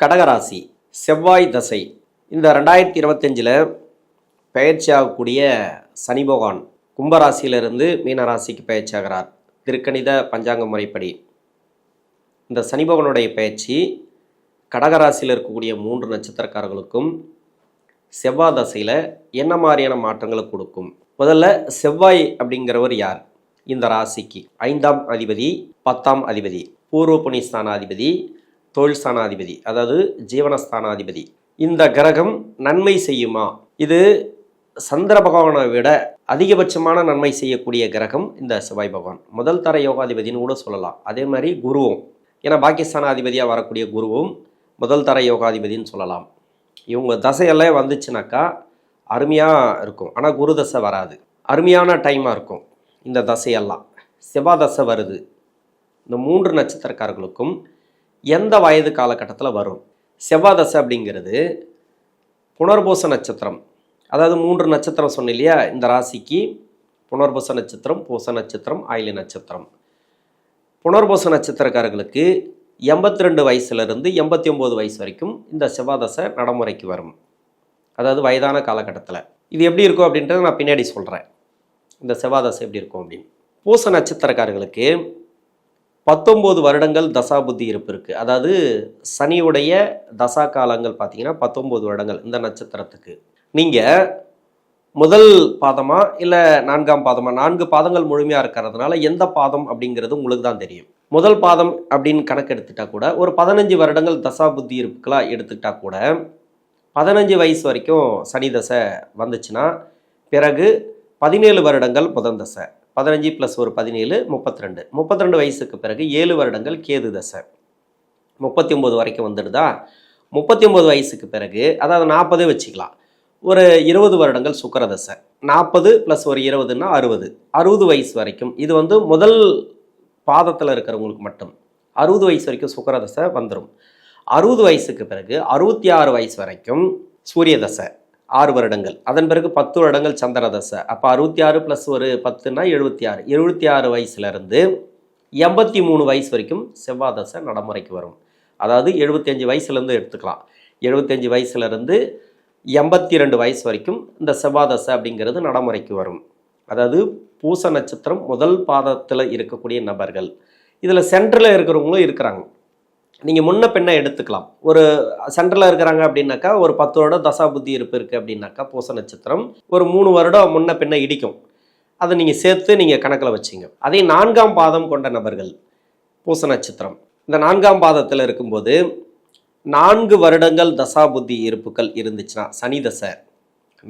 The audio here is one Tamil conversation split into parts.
கடகராசி செவ்வாய் தசை. இந்த ரெண்டாயிரத்தி இருபத்தஞ்சில் பயிற்சியாகக்கூடிய சனி பகவான் கும்பராசியிலிருந்து மீனராசிக்கு பயிற்சியாகிறார். திருக்கணித பஞ்சாங்க முறைப்படி. இந்த சனி பகவானுடைய பயிற்சி கடகராசியில் இருக்கக்கூடிய மூன்று நட்சத்திரக்காரர்களுக்கும் செவ்வாய் தசையில் என்ன மாதிரியான மாற்றங்களை கொடுக்கும்? முதல்ல செவ்வாய் அப்படிங்கிறவர் யார்? இந்த ராசிக்கு. ஐந்தாம் அதிபதி பத்தாம் அதிபதி பூர்வ அதிபதி தொழில் ஸ்தானாதிபதி அதாவது ஜீவனஸ்தானாதிபதி. இந்த கிரகம் நன்மை செய்யுமா? இது சந்திர பகவானை விட அதிகபட்சமான நன்மை செய்யக்கூடிய கிரகம் இந்த செவ்வாய் பகவான். முதல் தர யோகாதிபதினு கூட சொல்லலாம். அதே மாதிரி குருவும். ஏன்னா பாகிஸ்தானாதிபதியாக வரக்கூடிய குருவும் முதல் தர யோகாதிபதின்னு சொல்லலாம். இவங்க தசையெல்லாம் வந்துச்சுனாக்கா அருமையாக இருக்கும். ஆனால் குரு தசை வராது. அருமையான டைமாக இருக்கும் இந்த தசையெல்லாம். செவ்வாய் தசை வருது. இந்த மூன்று நட்சத்திரக்காரர்களுக்கும் எந்த வயது காலகட்டத்தில் வரும்? செவ்வாய் தசை அப்படிங்கிறது புனர்பூச நட்சத்திரம். அதாவது மூன்று நட்சத்திரம் சொன்னேன் இல்லையா? இந்த ராசிக்கு புனர்பூச நட்சத்திரம் பூச நட்சத்திரம் ஆயிலி நட்சத்திரம். புனர்பூச நட்சத்திரக்காரர்களுக்கு எண்பத்தி ரெண்டு வயசுலேருந்து எண்பத்தி ஒம்பது வயசு வரைக்கும் இந்த செவ்வாதசை நடைமுறைக்கு வரும். அதாவது வயதான காலகட்டத்தில். இது எப்படி இருக்கும் அப்படின்றத நான் பின்னாடி சொல்கிறேன் இந்த செவ்வாதசை எப்படி இருக்கும் அப்படின்னு. பூச நட்சத்திரக்காரர்களுக்கு பத்தொம்போது வருடங்கள் தசா புத்தி இருப்பு இருக்குது அதாவது சனியுடைய தசா காலங்கள் பார்த்தீங்கன்னா பத்தொம்போது வருடங்கள் இந்த நட்சத்திரத்துக்கு. நீங்கள் முதல் பாதமா இல்லை நான்காம் பாதமா? நான்கு பாதங்கள் முழுமையாக இருக்கிறதுனால எந்த பாதம் அப்படிங்கிறது உங்களுக்கு தான் தெரியும். முதல் பாதம் அப்படின்னு கணக்கு எடுத்துட்டா கூட ஒரு பதினஞ்சு வருடங்கள் தசா புத்தி இருப்புக்களாக எடுத்துக்கிட்டா கூட பதினஞ்சு வயசு வரைக்கும் சனி தசை வந்துச்சுன்னா பிறகு பதினேழு வருடங்கள் புதன் தசை. பதினஞ்சு ப்ளஸ் ஒரு பதினேழு முப்பத்தி ரெண்டு முப்பத்தி ரெண்டு வயசுக்கு பிறகு ஏழு வருடங்கள் கேது தசை. முப்பத்தி ஒம்பது வரைக்கும் வந்துடுதா? முப்பத்தி ஒம்பது வயசுக்கு பிறகு அதாவது நாற்பதே வச்சுக்கலாம். ஒரு இருபது வருடங்கள் சுக்கரதசை நாற்பது ப்ளஸ் ஒரு இருபதுன்னா அறுபது. அறுபது வயசு வரைக்கும். இது வந்து முதல் பாதத்தில் இருக்கிறவங்களுக்கு மட்டும். அறுபது வயசு வரைக்கும் சுக்கரதசை வந்துடும் அறுபது வயசுக்கு பிறகு அறுபத்தி ஆறு வயசு வரைக்கும் சூரிய தசை. ஆறு வருடங்கள். அதன் பிறகு பத்து வருடங்கள் சந்திரதசை. அப்போ அறுபத்தி ஆறு ப்ளஸ் ஒரு பத்துனா எழுபத்தி ஆறு. எழுபத்தி ஆறு வயசுலேருந்து எண்பத்தி மூணு வயசு வரைக்கும் செவ்வாதசை நடைமுறைக்கு வரும். அதாவது எழுபத்தஞ்சு வயசுலேருந்து எடுத்துக்கலாம். எழுபத்தஞ்சு வயசுலேருந்து எண்பத்தி ரெண்டு வயசு வரைக்கும் இந்த செவ்வாதசை அப்படிங்கிறது நடைமுறைக்கு வரும். அதாவது பூச நட்சத்திரம் முதல் பாதத்தில் இருக்கக்கூடிய நபர்கள். இதில் சென்டரில் இருக்கிறவங்களும் இருக்கிறாங்க. நீங்கள் முன்ன பெண்ணை எடுத்துக்கலாம். ஒரு சென்டரில் இருக்கிறாங்க அப்படின்னாக்கா ஒரு பத்து வருடம் தசா புத்தி இருப்பு இருக்குது அப்படின்னாக்கா பூச நட்சத்திரம் ஒரு மூணு வருடம் முன்ன பெண்ணை இடிக்கும். அதை நீங்கள் சேர்த்து நீங்கள் கணக்கில் வச்சிங்க. அதே நான்காம் பாதம் கொண்ட நபர்கள் பூச நட்சத்திரம். இந்த நான்காம் பாதத்தில் இருக்கும்போது நான்கு வருடங்கள் தசா புத்தி இருப்புகள் இருந்துச்சுன்னா சனி தசை.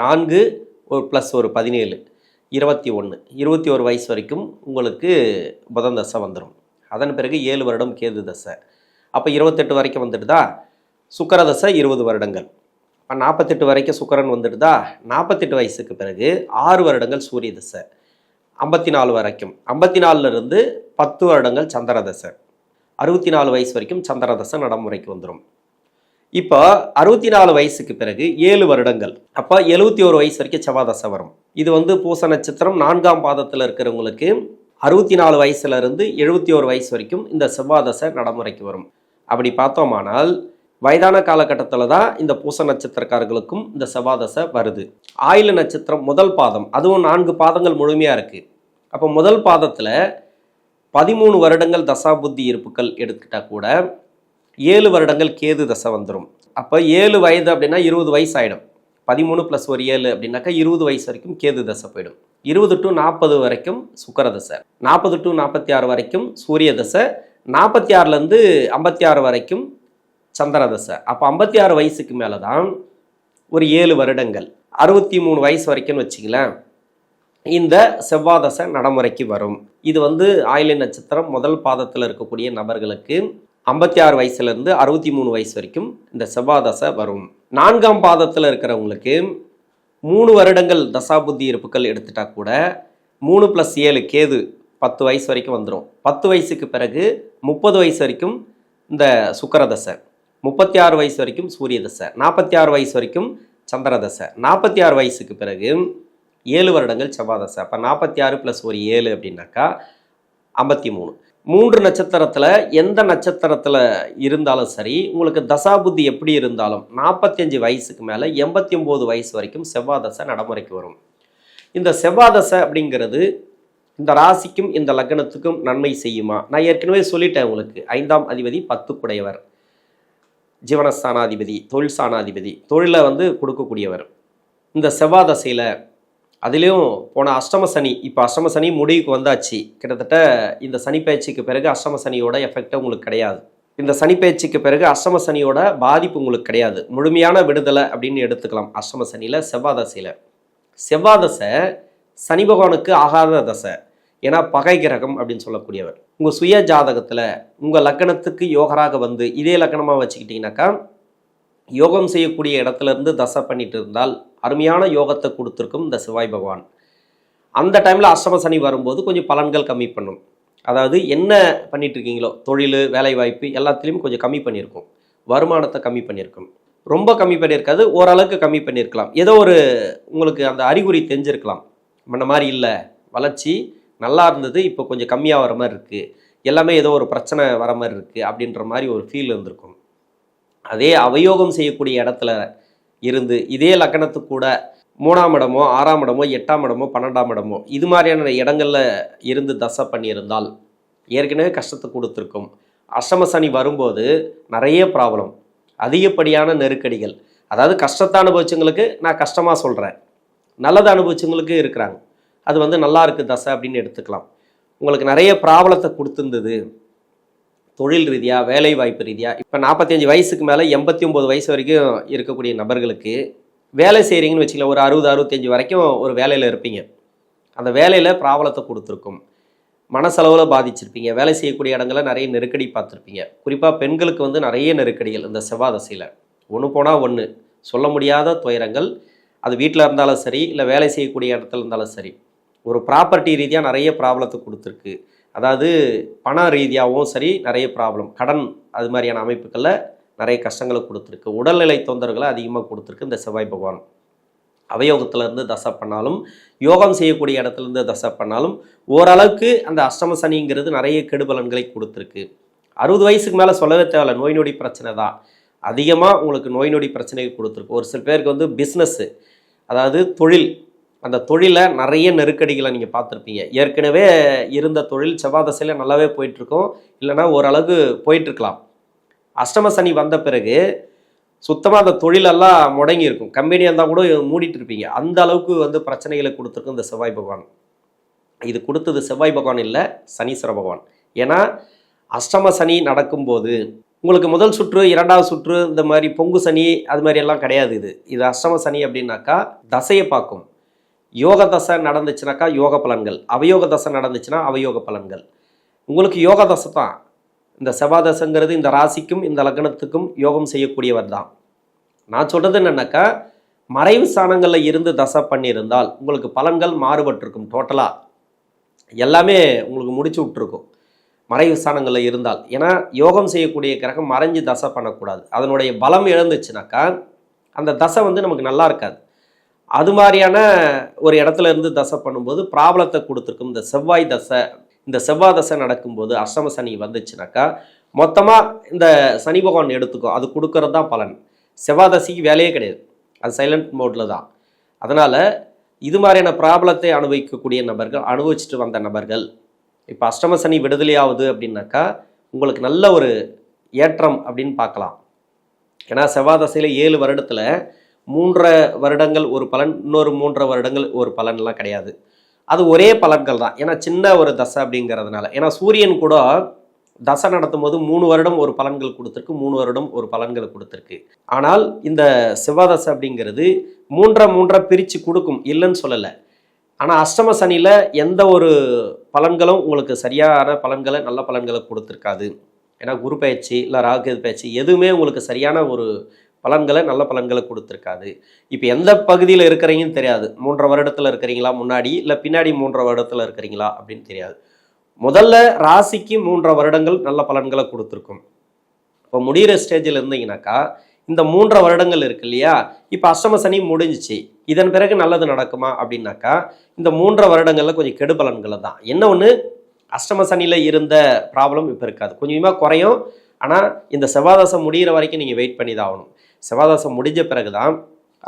நான்கு ஒரு ப்ளஸ் ஒரு பதினேழு இருபத்தி ஒன்று இருபத்தி ஒரு வயசு வரைக்கும் உங்களுக்கு புதன் தசை வந்துடும் அதன் பிறகு ஏழு வருடம் கேது தசை. அப்போ இருபத்தெட்டு வரைக்கும் வந்துடுதா? சுக்கரதசை இருபது வருடங்கள். இப்போ நாற்பத்தெட்டு வரைக்கும் சுக்கரன் வந்துடுதா? நாற்பத்தெட்டு வயசுக்கு பிறகு ஆறு வருடங்கள் சூரிய தசை. ஐம்பத்தி நாலு வரைக்கும். ஐம்பத்தி நாலுலேருந்து பத்து வருடங்கள் சந்திரதசை அறுபத்தி நாலு வயசு வரைக்கும் சந்திரதசை நடைமுறைக்கு வந்துடும் இப்போ அறுபத்தி நாலு வயசுக்கு பிறகு ஏழு வருடங்கள். அப்போ எழுபத்தி ஒரு வயசு வரைக்கும் செவ்வாதசை வரும். இது வந்து பூச நட்சத்திரம் நான்காம் பாதத்தில் இருக்கிறவங்களுக்கு அறுபத்தி நாலு வயசுலேருந்து எழுபத்தி ஒரு வயசு வரைக்கும் இந்த செவ்வாதசை நடைமுறைக்கு வரும். அப்படி பார்த்தோமானால் வயதான காலகட்டத்தில் தான் இந்த பூச நட்சத்திரக்காரர்களுக்கும் இந்த செவ்வாதசை வருது. ஆயுள நட்சத்திரம் முதல் பாதம் அதுவும் நான்கு பாதங்கள் முழுமையாக இருக்குது அப்போ முதல் பாதத்தில் பதிமூணு வருடங்கள் தசா புத்தி இருப்புகள் எடுத்துக்கிட்டால் கூட ஏழு வருடங்கள் கேது தசை வந்துடும் அப்போ ஏழு வயது அப்படின்னா இருபது வயசு ஆகிடும் பதிமூணு ப்ளஸ் ஒரு ஏழு அப்படின்னாக்கா இருபது வயசு வரைக்கும் கேது தசை போயிடும். இருபது டு நாற்பது வரைக்கும் சுக்கர தசை. நாற்பது டு நாற்பத்தி ஆறு வரைக்கும் சூரிய தசை நாற்பத்தி ஆறுலேருந்து ஐம்பத்தி ஆறு வரைக்கும் சந்திரதசை. அப்போ ஐம்பத்தி ஆறு வயசுக்கு மேலே தான் ஒரு ஏழு வருடங்கள். அறுபத்தி மூணு வயசு வரைக்கும்னு வச்சிங்களேன் இந்த செவ்வாதசை நடைமுறைக்கு வரும். இது வந்து ஆயிலை நட்சத்திரம் முதல் பாதத்தில் இருக்கக்கூடிய நபர்களுக்கு ஐம்பத்தி ஆறு வயசுலேருந்து அறுபத்தி மூணு வயசு வரைக்கும் இந்த செவ்வாதசை வரும். நான்காம் பாதத்தில் இருக்கிறவங்களுக்கு மூணு வருடங்கள் தசாபுத்தி இருப்புகள் எடுத்துட்டா கூட மூணு ப்ளஸ் ஏழு கேது பத்து வயசு வரைக்கும் வந்துடும் பத்து வயசுக்கு பிறகு முப்பது வயசு வரைக்கும் இந்த சுக்கரதசை. முப்பத்தி ஆறு வயசு வரைக்கும் சூரிய தசை நாற்பத்தி ஆறு வயசு வரைக்கும் சந்திர தசை நாற்பத்தி ஆறு வயசுக்கு பிறகு ஏழு வருடங்கள் செவ்வாய் தசை அப்போ நாற்பத்தி ஆறு ப்ளஸ் ஒரு ஏழு அப்படின்னாக்கா ஐம்பத்தி மூணு மூன்று நட்சத்திரத்தில் எந்த நட்சத்திரத்தில் இருந்தாலும் சரி உங்களுக்கு தசாபுத்தி எப்படி இருந்தாலும் நாற்பத்தஞ்சு வயசுக்கு மேலே எண்பத்தி ஒம்பது வயசு வரைக்கும் செவ்வாய் தசை நடைமுறைக்கு வரும். இந்த செவ்வாய் தசை அப்படிங்கிறது இந்த ராசிக்கும் இந்த லக்னத்துக்கும் நன்மை செய்யுமா? நான் ஏற்கனவே சொல்லிட்டேன் உங்களுக்கு. ஐந்தாம் அதிபதி பத்துக்குடையவர். ஜீவனஸ்தானாதிபதி தொழில் ஸ்தானாதிபதி தொழிலை வந்து கொடுக்கக்கூடியவர். இந்த செவ்வாய் தசையில் அதுலேயும் போன அஷ்டம சனி இப்போ அஷ்டம சனி முடிவுக்கு வந்தாச்சு. கிட்டத்தட்ட இந்த சனி பயிற்சிக்கு பிறகு அஷ்டம சனியோட எஃபெக்ட் உங்களுக்கு கிடையாது. இந்த சனி பயிற்சிக்கு பிறகு அஷ்டம சனியோட பாதிப்பு உங்களுக்கு கிடையாது. முழுமையான விடுதலை அப்படின்னு எடுத்துக்கலாம். அஷ்டம சனியில் செவ்வாய் தசையில். செவ்வாய் தசை சனி பகவானுக்கு ஆகாத தசை. ஏன்னா பகை கிரகம் அப்படின்னு சொல்லக்கூடியவர். உங்கள் சுய ஜாதகத்தில் உங்கள் லக்கணத்துக்கு யோகராக வந்து இதே லக்கணமாக வச்சுக்கிட்டிங்கனாக்கா யோகம் செய்யக்கூடிய இடத்துலேருந்து தசை பண்ணிட்டு இருந்தால் அருமையான யோகத்தை கொடுத்துருக்கும் இந்த சிவாய் பகவான். அந்த டைமில் அஷ்டம சனி வரும்போது கொஞ்சம் பலன்கள் கம்மி பண்ணும். அதாவது என்ன பண்ணிட்டு இருக்கீங்களோ தொழில் வேலைவாய்ப்பு எல்லாத்துலேயும் கொஞ்சம் கம்மி பண்ணியிருக்கும். வருமானத்தை கம்மி பண்ணியிருக்கும். ரொம்ப கம்மி பண்ணியிருக்காது ஓரளவுக்கு கம்மி பண்ணியிருக்கலாம். ஏதோ ஒரு உங்களுக்கு அந்த அறிகுறி தெரிஞ்சிருக்கலாம். முன்ன மாதிரி இல்லை. வளர்ச்சி நல்லா இருந்தது இப்போ கொஞ்சம் கம்மியாக வர மாதிரி இருக்குது எல்லாமே ஏதோ ஒரு பிரச்சனை வர மாதிரி இருக்குது அப்படின்ற மாதிரி ஒரு ஃபீல் இருந்திருக்கும். அதே அவயோகம் செய்யக்கூடிய இடத்துல இருந்து இதே லக்கணத்துக்கூட கூட மூணாம் இடமோ ஆறாம் இடமோ எட்டாம் இடமோ பன்னெண்டாம் இடமோ இது மாதிரியான இடங்களில் இருந்து தசை பண்ணியிருந்தால் ஏற்கனவே கஷ்டத்தை கொடுத்துருக்கும். அஷ்டம சனி வரும்போது நிறைய ப்ராப்ளம் அதிகப்படியான நெருக்கடிகள். அதாவது கஷ்டத்தை அனுபவிச்சவங்களுக்கு நான் கஷ்டமாக சொல்கிறேன் நல்லதை அனுபவிச்சவங்களுக்கு இருக்கிறாங்க. அது வந்து நல்லா இருக்குது தசை அப்படின்னு எடுத்துக்கலாம். உங்களுக்கு நிறைய ப்ராப்ளத்தை கொடுத்துருந்தது. தொழில் ரீதியாக வேலை வாய்ப்பு ரீதியாக இப்போ நாற்பத்தஞ்சு வயசுக்கு மேலே எண்பத்தி ஒம்பது வயசு வரைக்கும் இருக்கக்கூடிய நபர்களுக்கு வேலை செய்கிறீங்கன்னு வச்சுக்கல ஒரு அறுபது அறுபத்தஞ்சு வரைக்கும் ஒரு வேலையில் இருப்பீங்க. அந்த வேலையில் ப்ராப்ளத்தை கொடுத்துருக்கும். மனசளவில் பாதிச்சிருப்பீங்க. வேலை செய்யக்கூடிய இடங்கள நிறைய நெருக்கடி பார்த்துருப்பீங்க. குறிப்பாக பெண்களுக்கு வந்து நிறைய நெருக்கடிகள் இந்த செவ்வாதசையில் ஒன்று போனால் ஒன்று சொல்ல முடியாத துயரங்கள் அது வீட்டில் இருந்தாலும் சரி இல்லை வேலை செய்யக்கூடிய இடத்துல இருந்தாலும் சரி ஒரு ப்ராப்பர்ட்டி ரீதியாக நிறைய ப்ராப்ளத்தை கொடுத்துருக்கு. அதாவது பண ரீதியாகவும் சரி நிறைய ப்ராப்ளம் கடன் அது மாதிரியான அமைப்புகளில் நிறைய கஷ்டங்களை கொடுத்துருக்கு. உடல்நிலை தொந்தரவுகளை அதிகமாக கொடுத்துருக்கு இந்த செவ்வாய் பகவான். அவயோகத்திலேருந்து தசை பண்ணாலும் யோகம் செய்யக்கூடிய இடத்துலேருந்து தசை பண்ணாலும் ஓரளவுக்கு அந்த அஷ்டம சனிங்கிறது நிறைய கெடுபலன்களை கொடுத்துருக்கு. அறுபது வயசுக்கு மேலே சொல்லவே தேவையில்ல நோய் நொடி பிரச்சனை தான். அதிகமாக உங்களுக்கு நோய் நொடி பிரச்சனைகள் கொடுத்துருக்கு. ஒரு சில பேருக்கு வந்து பிஸ்னஸ்ஸு அதாவது தொழில். அந்த தொழிலை நிறைய நெருக்கடிகளை நீங்கள் பார்த்துருப்பீங்க. ஏற்கனவே இருந்த தொழில் செவ்வாதசையில் நல்லாவே போயிட்டுருக்கோம். இல்லைன்னா ஓரளவுக்கு போயிட்டுருக்கலாம். அஷ்டம சனி வந்த பிறகு சுத்தமாக அந்த தொழிலெல்லாம் முடங்கி இருக்கும் கம்பெனியாக இருந்தால் கூட மூடிட்டு இருப்பீங்க. அந்த அளவுக்கு வந்து பிரச்சனைகளை கொடுத்துருக்கும் இந்த செவ்வாய் பகவான். இது கொடுத்தது செவ்வாய் பகவான் இல்லை சனீஸ்வர பகவான். ஏன்னா அஷ்டம சனி நடக்கும்போது உங்களுக்கு முதல் சுற்று இரண்டாவது சுற்று இந்த மாதிரி பொங்கு சனி அது மாதிரி எல்லாம் கிடையாது இது. இது அஷ்டம சனி அப்படின்னாக்கா தசையை பார்க்கும். யோக தசை நடந்துச்சுனாக்கா யோக பலன்கள். அவயோக தசை நடந்துச்சுன்னா அவயோக பலன்கள். உங்களுக்கு யோக தசை தான். இந்த செவ்வாதசைங்கிறது இந்த ராசிக்கும் இந்த லக்னத்துக்கும் யோகம் செய்யக்கூடியவர் தான். நான் சொல்கிறது என்னன்னாக்கா மறைவு ஸ்தானங்களில் இருந்து தசை பண்ணியிருந்தால் உங்களுக்கு பலன்கள் மாறுபட்டிருக்கும் டோட்டலாக எல்லாமே உங்களுக்கு முடிச்சு விட்டுருக்கும். மறைவு ஸ்தானங்களில் இருந்தால். ஏன்னா யோகம் செய்யக்கூடிய கிரகம் மறைஞ்சு தசை பண்ணக்கூடாது. அதனுடைய பலம் இழந்துச்சுனாக்கா அந்த தசை வந்து நமக்கு நல்லா இருக்காது. அது மாதிரியான ஒரு இடத்துல இருந்து தசை பண்ணும்போது ப்ராப்ளத்தை கொடுத்துருக்கும் இந்த செவ்வாய் தசை இந்த செவ்வாய் தசை நடக்கும்போது அஷ்டம சனி வந்துச்சுனாக்கா மொத்தமாக இந்த சனி பகவான் எடுத்துக்கும். அது கொடுக்கறது தான் பலன். செவ்வாய் தசைக்கு வேலையே கிடையாது. அது சைலண்ட் மோட்டில் தான். அதனால் இது மாதிரியான ப்ராப்ளத்தை அனுபவிக்கக்கூடிய நபர்கள் அனுபவிச்சுட்டு வந்த நபர்கள் இப்போ அஷ்டம சனி விடுதலையாகுது அப்படின்னாக்கா உங்களுக்கு நல்ல ஒரு ஏற்றம் அப்படின்னு பார்க்கலாம். ஏன்னா செவ்வாய் தசையில் ஏழு வருடத்தில் மூன்றரை வருடங்கள் ஒரு பலன் இன்னொரு மூன்றரை வருடங்கள் ஒரு பலன்லாம் கிடையாது. அது ஒரே பலன்கள் தான். ஏன்னா சின்ன ஒரு தசை அப்படிங்கிறதுனால. ஏன்னா சூரியன் கூட தசை நடத்தும் போது மூணு வருடம் ஒரு பலன்கள் கொடுத்துருக்கு மூணு வருடம் ஒரு பலன்களை கொடுத்துருக்கு. ஆனால் இந்த செவ்வாதசை அப்படிங்கிறது மூன்றை மூன்றை பிரித்து கொடுக்கும். இல்லைன்னு சொல்லலை. ஆனால் அஷ்டம சனியில் எந்த ஒரு பலன்களும் உங்களுக்கு சரியான பலன்களை நல்ல பலன்களை கொடுத்துருக்காது. ஏன்னா குரு பயிற்சி இல்லை ராகு பயிற்சி எதுவுமே உங்களுக்கு சரியான ஒரு பலன்களை நல்ல பலன்களை கொடுத்துருக்காது. இப்போ எந்த பகுதியில் இருக்கிறீங்கன்னு தெரியாது. மூன்றரை வருடத்தில் இருக்கிறீங்களா முன்னாடி? இல்லை பின்னாடி மூன்றரை வருடத்தில் இருக்கிறீங்களா அப்படின்னு தெரியாது. முதல்ல ராசிக்கு மூன்றரை வருடங்கள் நல்ல பலன்களை கொடுத்துருக்கும். இப்போ முடிகிற ஸ்டேஜில் இருந்தீங்கன்னாக்கா இந்த மூன்றரை வருடங்கள் இருக்கு இல்லையா? இப்போ அஷ்டம சனி முடிஞ்சிச்சு. இதன் பிறகு நல்லது நடக்குமா அப்படின்னாக்கா இந்த மூன்று வருடங்களில் கொஞ்சம் கெடு பலன்களை தான். என்ன ஒன்று அஷ்டம சனியில் இருந்த ப்ராப்ளம் இப்போ இருக்காது. கொஞ்சமாக குறையும். ஆனால் இந்த செவ்வாதாசம் முடிகிற வரைக்கும் நீங்கள் வெயிட் பண்ணி தான் ஆகணும். செவ்வாதாசம் முடிஞ்ச பிறகு தான்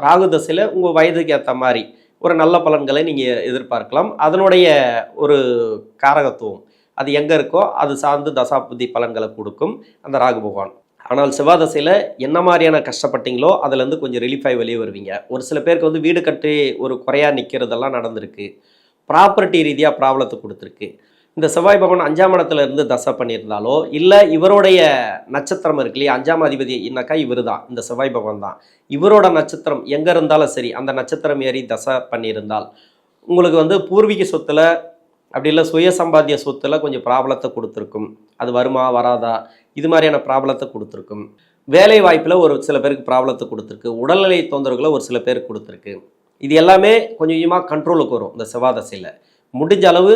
ராகு தசையில் உங்கள் வயதுக்கு ஏற்ற மாதிரி ஒரு நல்ல பலன்களை நீங்கள் எதிர்பார்க்கலாம். அதனுடைய ஒரு காரகத்துவம் அது எங்கே இருக்கோ அது சார்ந்து தசாபுத்தி பலன்களை கொடுக்கும் அந்த ராகு பகவான். ஆனால் செவ்வாதசையில் என்ன மாதிரியான கஷ்டப்பட்டீங்களோ அதுலேருந்து கொஞ்சம் ரிலீஃப் ஆகி வெளியே வருவீங்க. ஒரு சில பேருக்கு வந்து வீடு கட்டி ஒரு குறையா நிற்கிறதெல்லாம் நடந்திருக்கு. ப்ராப்பர்ட்டி ரீதியாக ப்ராப்ளத்தை கொடுத்துருக்கு. இந்த செவ்வாய் பகவான் அஞ்சாம் இடத்துல இருந்து தசை பண்ணியிருந்தாலோ இல்லை இவருடைய நட்சத்திரம் இருக்கு இல்லையா அஞ்சாம் அதிபதி என்னக்கா இவர் தான் இந்த செவ்வாய் பகவான் தான். இவரோட நட்சத்திரம் எங்கே இருந்தாலும் சரி அந்த நட்சத்திரம் ஏறி தசை பண்ணியிருந்தால் உங்களுக்கு வந்து பூர்வீக சொத்துல அப்படி இல்லை சுய சம்பாத்திய சொத்தில் கொஞ்சம் ப்ராப்ளத்தை கொடுத்துருக்கும். அது வருமா வராதா? இது மாதிரியான ப்ராப்ளத்தை கொடுத்துருக்கும். வேலை வாய்ப்பில் ஒரு சில பேருக்கு ப்ராப்ளத்தை கொடுத்துருக்கு. உடல்நிலை தொந்தரவுகளை ஒரு சில பேருக்கு கொடுத்துருக்கு. இது எல்லாமே கொஞ்சம் கொஞ்சமாக கண்ட்ரோலுக்கு வரும் இந்த செவ்வாதசையில். முடிஞ்ச அளவு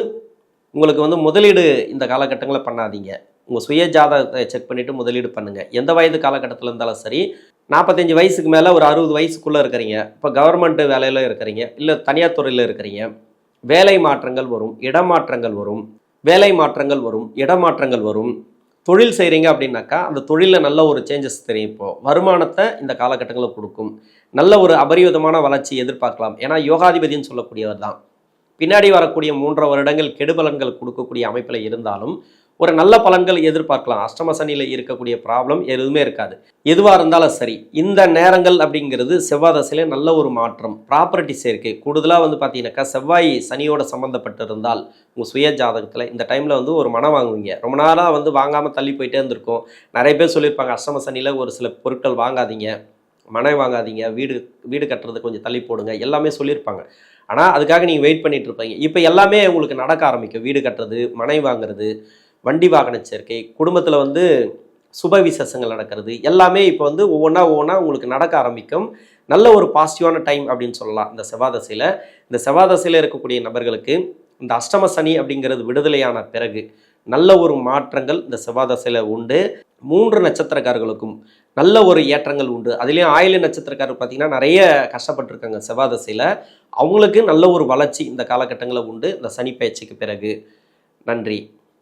உங்களுக்கு வந்து முதலீடு இந்த காலகட்டங்களில் பண்ணாதீங்க. உங்கள் சுய ஜாதகத்தை செக் பண்ணிவிட்டு முதலீடு பண்ணுங்கள் எந்த வயது காலகட்டத்தில் இருந்தாலும் சரி நாற்பத்தஞ்சு வயசுக்கு மேலே ஒரு அறுபது வயசுக்குள்ளே இருக்கிறீங்க. இப்போ கவர்மெண்ட் வேலையில் இருக்கிறீங்க. இல்லை தனியார் துறையில் இருக்கிறீங்க. வேலை மாற்றங்கள் வரும் இடமாற்றங்கள் வரும். வேலை மாற்றங்கள் வரும் இடமாற்றங்கள் வரும். தொழில் செய்கிறீங்க அப்படின்னாக்கா அந்த தொழிலில் நல்ல ஒரு சேஞ்சஸ் தெரியும் இப்போது வருமானத்தை இந்த காலகட்டங்களில் கொடுக்கும். நல்ல ஒரு அபரிவிதமான வளர்ச்சி எதிர்பார்க்கலாம். ஏன்னா யோகாதிபதின்னு சொல்லக்கூடியவர் தான். பின்னாடி வரக்கூடிய மூன்றரை வருடங்கள் கெடுபலன்கள் கொடுக்கக்கூடிய அமைப்பில் இருந்தாலும் ஒரு நல்ல பலன்கள் எதிர்பார்க்கலாம். அஷ்டம சனியில் இருக்கக்கூடிய ப்ராப்ளம் எதுவுமே இருக்காது. எதுவாக இருந்தாலும் சரி இந்த நேரங்கள் அப்படிங்கிறது செவ்வாய் தசையில நல்ல ஒரு மாற்றம். ப்ராப்பர்ட்டி சேர்க்கை. கூடுதலாக வந்து பார்த்தீங்கன்னாக்கா செவ்வாய் சனியோட சம்மந்தப்பட்டு இருந்தால் உங்கள் சுய ஜாதகத்தில் இந்த டைமில் வந்து ஒரு மனம் வாங்குவீங்க. ரொம்ப நாளாக வந்து வாங்காமல் தள்ளி போயிட்டே இருந்திருக்கும். நிறைய பேர் சொல்லியிருப்பாங்க அஷ்டம சனியில் ஒரு சில பொருட்கள் வாங்காதீங்க. மனை வாங்காதீங்க. வீடு வீடு கட்டுறது கொஞ்சம் தள்ளி போடுங்க. எல்லாமே சொல்லியிருப்பாங்க. ஆனால் அதுக்காக நீங்கள் வெயிட் பண்ணிகிட்டு இருப்பீங்க. இப்போ எல்லாமே உங்களுக்கு நடக்க ஆரம்பிக்கும். வீடு கட்டுறது மனை வாங்குறது. வண்டி வாகன சேர்க்கை குடும்பத்தில் வந்து சுப விசேஷங்கள் நடக்கிறது எல்லாமே இப்போ வந்து ஒவ்வொன்றா ஒவ்வொன்றா உங்களுக்கு நடக்க ஆரம்பிக்கும். நல்ல ஒரு பாசிட்டிவான டைம் அப்படின்னு சொல்லலாம் இந்த செவ்வாதசையில். இந்த செவ்வாதசையில் இருக்கக்கூடிய நபர்களுக்கு இந்த அஷ்டம சனி அப்படிங்கிறது விடுதலையான பிறகு நல்ல ஒரு மாற்றங்கள் இந்த செவ்வாதசையில் உண்டு. மூன்று நட்சத்திரக்காரர்களுக்கும் நல்ல ஒரு ஏற்றங்கள் உண்டு. அதுலேயும் ஆயில நட்சத்திரக்காரர் பார்த்தீங்கன்னா நிறைய கஷ்டப்பட்டிருக்காங்க செவ்வாதசையில். அவங்களுக்கு நல்ல ஒரு வளர்ச்சி இந்த காலகட்டங்களில் உண்டு. இந்த சனி பயிற்சிக்கு பிறகு. நன்றி.